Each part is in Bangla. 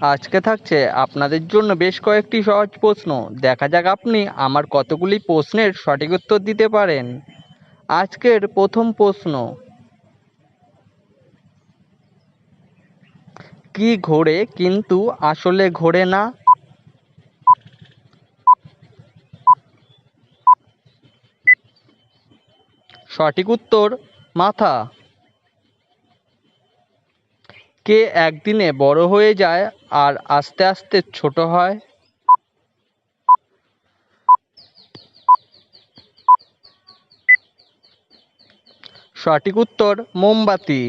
আজকে থাকছে আপনাদের জন্য বেশ কয়েকটি সহজ প্রশ্ন। দেখা যাক আপনি আমার কতগুলি প্রশ্নের সঠিক উত্তর দিতে পারেন। আজকের প্রথম প্রশ্ন, কি ঘোরে কিন্তু আসলে ঘোরে না? সঠিক উত্তর, মাথা। কে একদিনে বড় হয়ে যায় আর আস্তে আস্তে ছোট হয়? সঠিক উত্তর, মোমবাতি।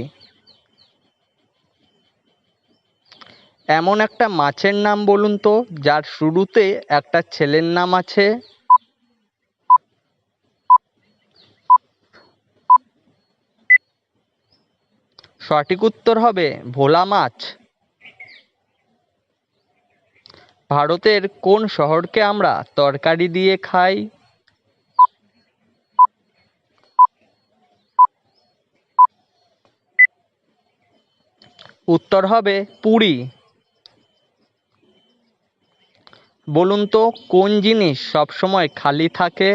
এমন একটা মাছের নাম বলুন তো, যার শুরুতে একটা ছেলের নাম আছে। সঠিক উত্তর হবে ভোলা মাছ। ভারতের কোন শহরকে আমরা তরকারি দিয়ে খাই? উত্তর হবে পুরী। বলুন তো, কোন জিনিস সবসময় খালি থাকে?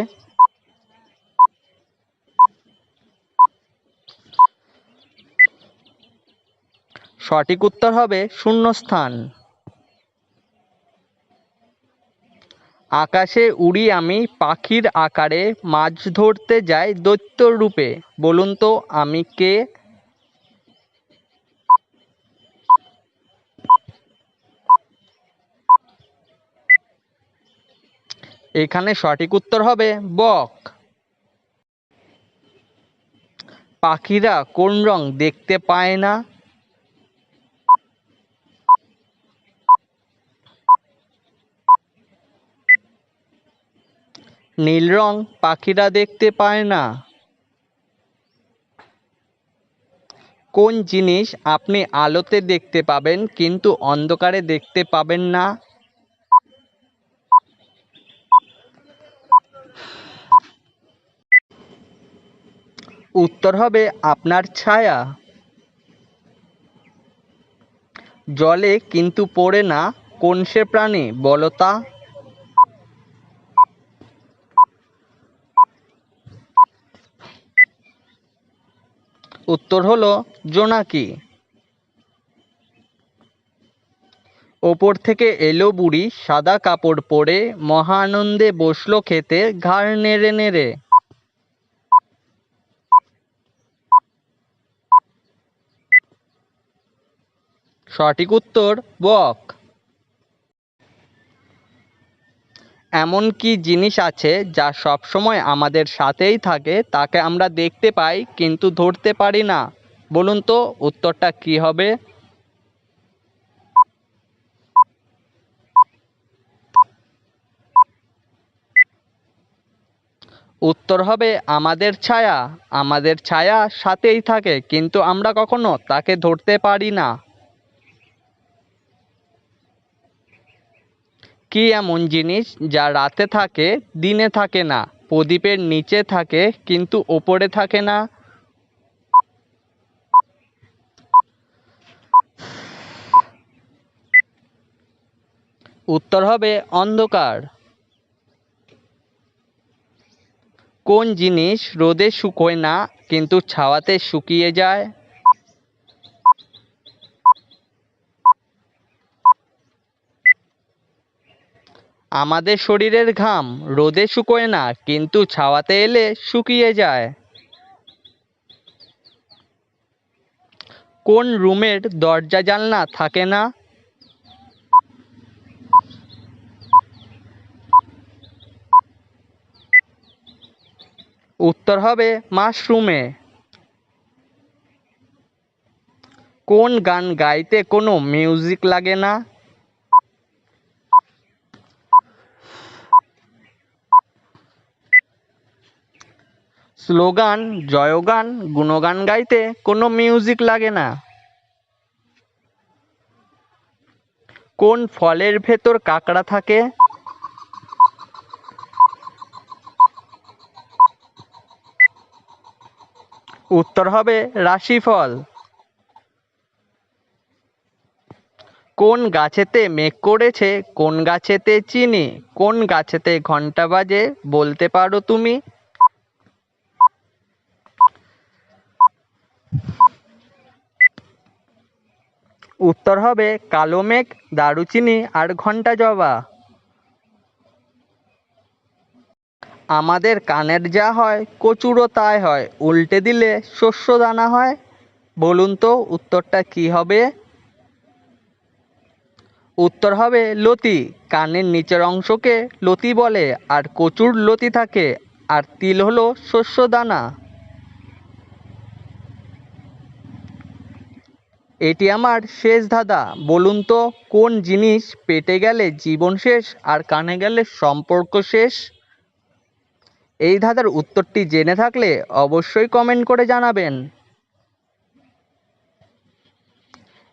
সঠিক উত্তর হবে শূন্যস্থান। আকাশে উড়ি আমি, পাখির আকারে মাছ ধরতে যাই দৈত্যর রূপে বলুন তো, আমি কে? এখানে সঠিক উত্তর হবে বক। পাখিরা কোন রং দেখতে পায় না? নীল রং পাখিরা দেখতে পায় না। কোন জিনিস আপনি আলোতে দেখতে পাবেন কিন্তু অন্ধকারে দেখতে পাবেন না? উত্তর হবে আপনার ছায়া। জলে কিন্তু পড়ে না। কোন সে প্রাণী বলো উত্তর হলো জোনাকি। ওপর থেকে এলো বুড়ি, সাদা কাপড় পরে মহা আনন্দে বসল খেতে ঘাড় নেড়ে নেড়ে। সঠিক উত্তর বক। এমন কি জিনিস আছে যা সবসময় আমাদের সাথেই থাকে, তাকে আমরা দেখতে পাই কিন্তু ধরতে পারি না? বলুন তো উত্তরটা কি হবে? উত্তর হবে, আমাদের ছায়া। আমাদের ছায়া সাথেই থাকে, কিন্তু আমরা কখনো তাকে ধরতে পারি না। কি এমন জিনিস যা রাতে থাকে, দিনে থাকে না, প্রদীপের নিচে থাকে কিন্তু ওপরে থাকে না? উত্তর হবে অন্ধকার। কোন জিনিস রোদে শুকোয় না কিন্তু ছাওয়াতে শুকিয়ে যায়? আমাদের শরীরের ঘাম রোদে শুকোয় না, কিন্তু ছাওয়াতে এলে শুকিয়ে যায়। কোন রুমের দরজা জানলা থাকে না? উত্তর হবে মাশরুমে। কোন গান গাইতে কোনো মিউজিক লাগে না? স্লোগান, জয়গান, গুণগান গাইতে কোনো মিউজিক লাগে না। কোন ফলের ভেতর কাঁকড়া থাকে? উত্তর হবে রাশিফল। কোন গাছেতে মেঘ করেছে? কোন গাছেতে চিনি? কোন গাছেতে ঘণ্টা বাজে? বলতে পারো তুমি। উত্তর হবে কালো মেঘ, দারুচিনি আর ঘণ্টা জবা। আমাদের কানের যা হয়, কচুরও তাই হয়। উল্টে দিলে শস্য দানা হয়। বলুন তো উত্তরটা কি হবে? উত্তর হবে লতি। কানের নিচের অংশকে লতি বলে, আর কচুর লতি থাকে। আর তিল হলো শস্য দানা। এটি আমার শেষ ধাঁধা। বলুন তো, কোন জিনিস পেটে গেলে জীবন শেষ আর কানে গেলে সম্পর্ক শেষ? এই ধাঁধার উত্তরটি জেনে থাকলে অবশ্যই কমেন্ট করে জানাবেন।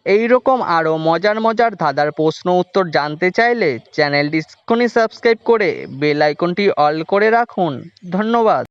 এই রকম আরও মজার মজার ধাঁধার প্রশ্ন উত্তর জানতে চাইলে চ্যানেলটি এক্ষুনি সাবস্ক্রাইব করে বেল আইকনটি অল করে রাখুন। ধন্যবাদ।